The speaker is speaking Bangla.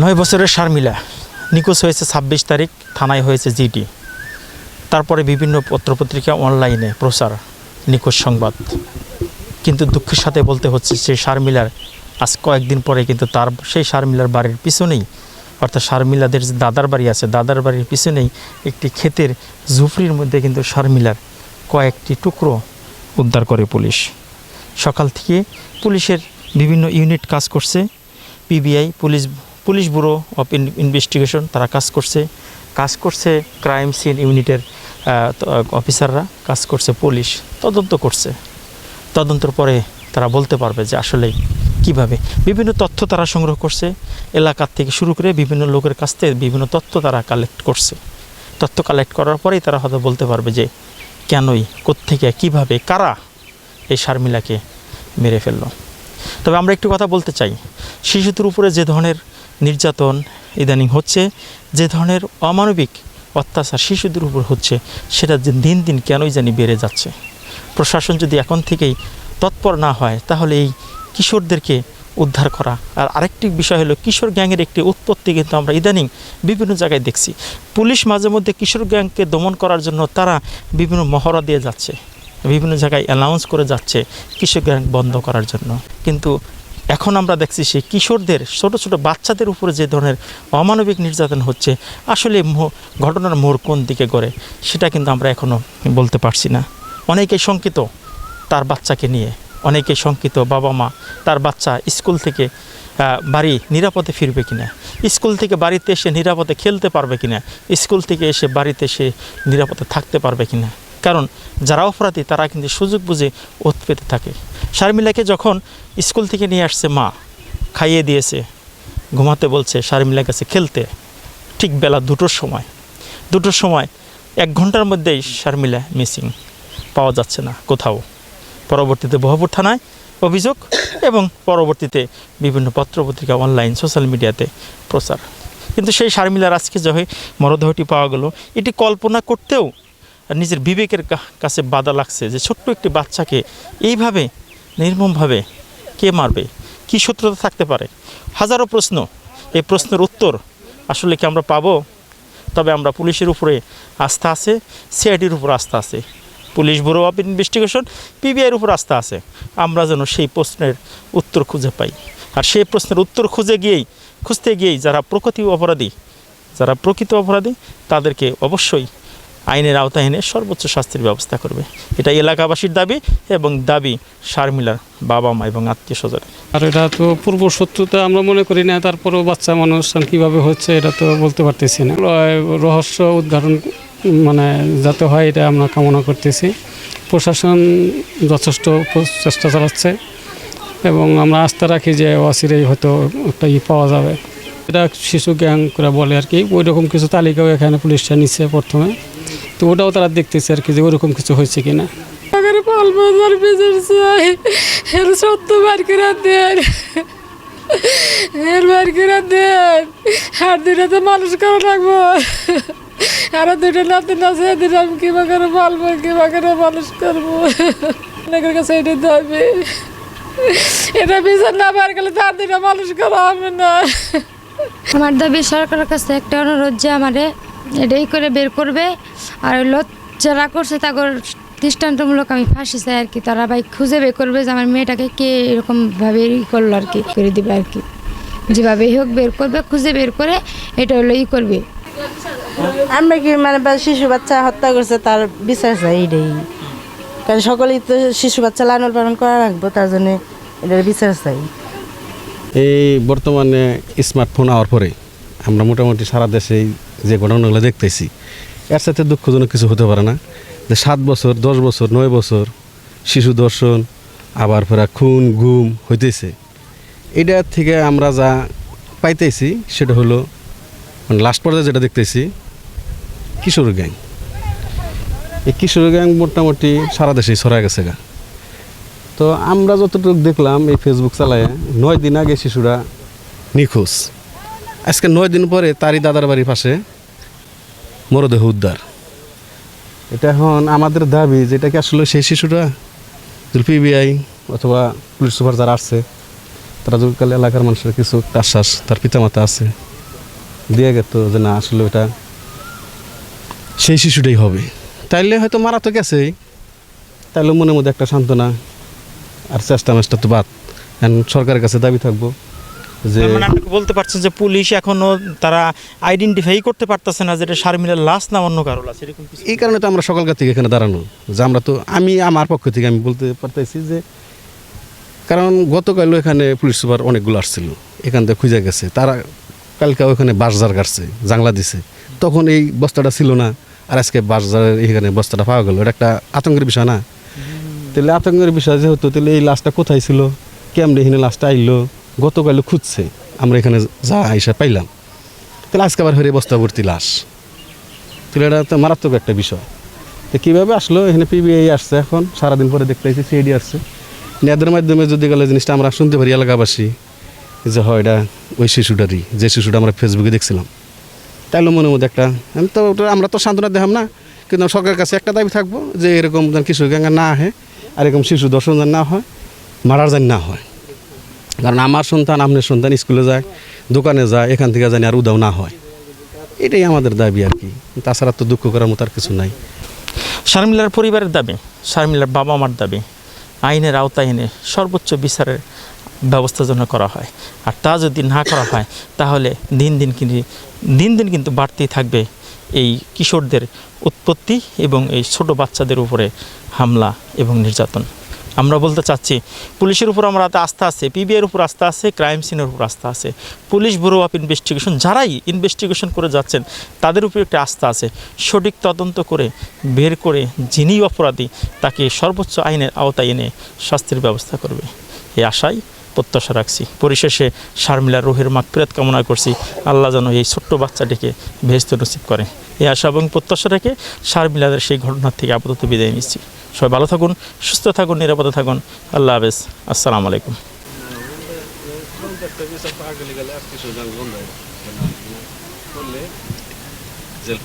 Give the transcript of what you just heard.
নয় বছরের শারমিলা। নিখোঁজ হয়েছে ছাব্বিশ তারিখ, থানায় হয়েছে জিডি। তারপরে বিভিন্ন পত্রপত্রিকা অনলাইনে প্রচার, নিখোঁজ সংবাদ। কিন্তু দুঃখের সাথে বলতে হচ্ছে, সেই শারমিলার আজ কয়েকদিন পরে কিন্তু তার, সেই শারমিলার বাড়ির পিছনেই, অর্থাৎ শারমিলাদের যে দাদার বাড়ি আছে, দাদার বাড়ির পিছনেই একটি ক্ষেতের ঝুপড়ির মধ্যে কিন্তু শারমিলার কয়েকটি টুকরো উদ্ধার করে পুলিশ। সকাল থেকে পুলিশের বিভিন্ন ইউনিট কাজ করছে, PBI, police police bureau of investigation তারা কাজ করছে। কাজ করছে ক্রাইম সিন ইউনিটের অফিসাররা। কাজ করছে পুলিশ। তদন্ত করছে। তদন্তর পরে তারা বলতে পারবে যে আসলে কীভাবে। বিভিন্ন তথ্য তারা সংগ্রহ করছে। এলাকার থেকে শুরু করে বিভিন্ন লোকের কাছ থেকে বিভিন্ন তথ্য তারা কালেক্ট করছে। তথ্য কালেক্ট করার পরেই তারা হয়তো বলতে পারবে যে কেনই, কোত্থেকে, কীভাবে, কারা এই শারমিলাকে মেরে ফেলল। তবে আমরা একটু কথা বলতে চাই। শিশুদের উপরে যে ধরনের নির্যাতন ইদানিং হচ্ছে, যে ধরনের অমানবিক অত্যাচার শিশুদের উপর হচ্ছে, সেটা দিন দিন কেনই জানি বেড়ে যাচ্ছে। প্রশাসন যদি এখন থেকেই তৎপর না হয়, তাহলে এই কিশোরদেরকে উদ্ধার করা। আর আরেকটি বিষয় হলো, কিশোর গ্যাংয়ের একটি উৎপত্তি কিন্তু আমরা ইদানিং বিভিন্ন জায়গায় দেখছি। পুলিশ মাঝে মধ্যে কিশোর গ্যাংকে দমন করার জন্য তারা বিভিন্ন মহড়া দিয়ে যাচ্ছে, বিভিন্ন জায়গায় অ্যানাউন্স করে যাচ্ছে কিশোর গ্যাং বন্ধ করার জন্য। কিন্তু এখন আমরা দেখছি সেই কিশোরদের, ছোট ছোট বাচ্চাদের উপরে যে ধরনের অমানবিক নির্যাতন হচ্ছে, আসলে ঘটনার মোড় কোন দিকে গড়ে, সেটা কিন্তু আমরা এখনও বলতে পারছি না। অনেকেই শঙ্কিত তার বাচ্চাকে নিয়ে অনেকে শঙ্কিত বাবা মা তার বাচ্চা স্কুল থেকে বাড়ি নিরাপদে ফিরবে কিনা, স্কুল থেকে বাড়িতে এসে নিরাপদে খেলতে পারবে কিনা, স্কুল থেকে এসে বাড়িতে এসে নিরাপদে থাকতে পারবে কিনা। কারণ যারা অপরাধী, তারা কিন্তু সুযোগ বুঝে ওত পেতে থাকে। শারমিলাকে যখন স্কুল থেকে নিয়ে আসছে মা, খাইয়ে দিয়েছে, ঘুমাতে বলছে শারমিলা কাছে খেলতে, ঠিক বেলা দুটোর সময়। দুটোর সময় এক ঘণ্টার মধ্যেই শারমিলা মিসিং পাওয়া যাচ্ছে না কোথাও। পরবর্তীতে বহপুর থানায় অভিযোগ এবং পরবর্তীতে বিভিন্ন পত্রপত্রিকা অনলাইন, সোশ্যাল মিডিয়াতে প্রচার। কিন্তু সেই শারমিলার আজকে যখন মরদেহটি পাওয়া গেল, এটি কল্পনা করতেও নিজের বিবেকের কাছে বাধা লাগছে যে ছোট্ট একটি বাচ্চাকে এইভাবে নির্মমভাবে কে মারবে? কী সূত্রতা থাকতে পারে? হাজারো প্রশ্ন। এই প্রশ্নের উত্তর আসলে কি আমরা পাবো? তবে আমরা পুলিশের উপরে আস্থা আছে, সিআইডির উপর আস্থা আছে। পুলিশ ব্যুরো অফ ইনভেস্টিগেশন, পিবিআইয়ের উপর আস্থা আছে। আমরা যেন সেই প্রশ্নের উত্তর খুঁজে পাই। আর সেই প্রশ্নের উত্তর খুঁজে গিয়েই, খুঁজতে গিয়েই যারা প্রকৃতি অপরাধী, যারা প্রকৃত অপরাধী, তাদেরকে অবশ্যই আইনের আওতায় এনে সর্বোচ্চ শাস্তির ব্যবস্থা করবে। এটা এলাকাবাসীর দাবি এবং দাবি শারমিলার বাবা মা এবং আত্মীয় স্বজন আর এটা তো পূর্ব শত্রুতা, আমরা মনে করি না, তারপরেও বাচ্চা মানুষ কীভাবে হচ্ছে এটা তো বলতে পারতেছি না। রহস্য উদ্ঘাটন মানে যাতে হয় এটা আমরা কামনা করতেছি। প্রশাসন যথেষ্ট চেষ্টা চালাচ্ছে এবং আমরা আস্থা রাখি যে অচিরেই হয়তো একটা ই পাওয়া যাবে। এটা শিশু গ্যাং করে বলে আর কি ওই রকম কিছু তালিকাও এখানে পুলিশটা নিচ্ছে প্রথমে। তো ওটাও তারা দেখতেছে আর কি যে ওরকম কিছু হয়েছে কিনা। বেজার চাই। এর সত্য বার করে দেন। এর বার করে দেন। আর দুটা তো মানুষ কেউ রাখব আর দুটো নাতি না সে দিন আমি কিবা করে পালবো কিবা করে মানুষ করব। অনেকের কাছে এটা দাবি। এটা বিচার না বার গেলে তার দুটা মানুষ করা হবে না। আমার দাবি সরকারের কাছে একটা অনুরোধ যে আমারে এটাই করে বের করবে। আর হলো যারা করছে তাদের দৃষ্টান্তমূলক আমি ফাঁসি চাই আর কি। তারা ভাই খুঁজে বের করবে যে আমার মেয়েটাকে কে এরকমভাবে ই করল আর কি করে দিবে আর কি। যেভাবেই হোক বের করবে খুঁজে বের করে এটা হলো ই করবে। আমরা কি মানে বা শিশু বাচ্চা হত্যা করছে তার বিচার চাই এটাই। কারণ সকলেই তো শিশু বাচ্চা লালন পালন করা রাখব তার জন্য এটার বিচার চাই। এই বর্তমানে স্মার্টফোন হওয়ার পরে আমরা মোটামুটি সারা দেশে যে ঘটনাগুলো দেখতেছি এর সাথে দুঃখজনক কিছু হতে পারে না। যে সাত বছর, দশ বছর, নয় বছর শিশু দর্শন, আবার ফেরা খুন, গুম হইতেছে। এটার থেকে আমরা যা পাইতেছি সেটা হলো মানে লাস্ট পর্যায়ে যেটা দেখতেছি, কিশোর গ্যাং এই কিশোর গ্যাং মোটামুটি সারা দেশেই ছড়া গেছে গা। তো আমরা যতটুকু দেখলাম এই ফেসবুক চালায়, নয় দিন আগে শিশুরা নিখোঁজ। আজকে নয় দিন পরে তারই দাদার বাড়ির পাশে মরদেহ উদ্ধার। এটা এখন আমাদের দাবি যে এটা কি আসলে সেই যদি পিবিআই অথবা পুলিশ সুপার যারা আসছে, তারা যদি কালে এলাকার মানুষের কিছু আশ্বাস তার পিতামাতা আছে, দিয়ে গেত যে না, আসলে ওটা সেই শিশুটাই হবে। তাইলে হয়তো মারা তো গেছেই। তাইলে মনের মধ্যে একটা সান্ত্বনা আর চেষ্টা মেষ্টা তো বাদ। সরকারের কাছে দাবি থাকব যে মানে আপনি বলতে পারছেন যে পুলিশ এখনও তারা আইডেন্টিফাই করতে পারতেছে না যে এটা শারমিনের লাশ না অন্য কারও লাশ এরকম এই কারণে তো আমরা সকালকার থেকে এখানে দাঁড়ানো। যে আমরা তো আমি আমার পক্ষ থেকে আমি বলতে পারতেছি যে কারণ গতকালও এখানে পুলিশ সুপার অনেকগুলো আসছিল এখান থেকে খুঁজে গেছে। তারা কালকে ওখানে বাসজার কাটছে জাংলা দিছে। তখন এই বস্তাটা ছিল না আর আজকে বাসজারের এখানে বস্তাটা পাওয়া গেল। এটা একটা আতঙ্কের বিষয় না? তাহলে আতঙ্কের বিষয় যেহেতু তাহলে এই লাশটা কোথায় ছিল? কেমনে এখানে লাশটা আইলো? গতকাল খুঁজছে, আমরা এখানে যা আইসা পাইলাম। তাহলে আজকে আবার হরে বস্তা ভর্তি লাশ। তাহলে এটা তো মারাত্মক একটা বিষয়। তো কীভাবে আসলো? এখানে পিবিআই আসছে এখন, সারাদিন পরে দেখতে পাইছি সিআইডি আসছে। নেদের মাধ্যমে যদি গেলে জিনিসটা আমরা শুনতে পারি, এলাকাবাসী, যে হয় এটা ওই শিশুটারই, যে শিশুটা আমরা ফেসবুকে দেখছিলাম। তাইলে মনের মধ্যে একটা, আমি তো ওটা, আমরা তো সান্ত্বনা দেখাম না, কিন্তু সরকারের কাছে একটা দাবি থাকব, যে এরকম যেন কিশোর গ্যাঙ্গা না আহে, আর এরকম শিশু দর্শন যেন না হয়, মারার যেন না হয়। কারণ আমার সন্তান, আপনার সন্তান স্কুলে যায়, দোকানে যায়, এখান থেকে জানি আর উদাও না হয়। এটাই আমাদের দাবি আর কি। তাছাড়া তো দুঃখ করার মতো আর কিছু নাই। শারমিলার পরিবারের দাবি, শারমিলার বাবা মার দাবি, আইনের আওতায় এনে সর্বোচ্চ বিচারের ব্যবস্থা যেন করা হয়। আর তা যদি না করা হয়, তাহলে দিন দিন কিন্তু, দিন দিন কিন্তু বাড়তেই থাকবে এই কিশোরদের উৎপত্তি এবং এই ছোট বাচ্চাদের উপরে হামলা এবং নির্যাতন। আমরা বলতে চাচ্ছি, পুলিশের উপর আমরা আস্থা আছে, পিবিআইয়ের উপর আস্থা আছে, ক্রাইম সিনের উপর আস্থা আছে। পুলিশ ব্যুরো অফ ইনভেস্টিগেশন, যারাই ইনভেস্টিগেশন করে যাচ্ছেন, তাদের উপর একটা আস্থা আছে। সঠিক তদন্ত করে, বের করে যিনি অপরাধী, তাকে সর্বোচ্চ আইনের আওতায় এনে শাস্তির ব্যবস্থা করবে। এই আশাই প্রত্যাশা রাখছি। পরিশেষে শারমিলার রোহের মাগফিরাত কামনা করছি। আল্লাহ যেন এই ছোট্ট বাচ্চাটিকে ভেস্ত নসিব করে। এই আশা এবং প্রত্যাশা রেখে শারমিলাদের সেই ঘটনার থেকে আপাতত বিদায় নিচ্ছি। সবাই ভালো থাকুন সুস্থ থাকুন নিরাপদে থাকুন আল্লাহ হাফেজ আসসালামু আলাইকুম জেল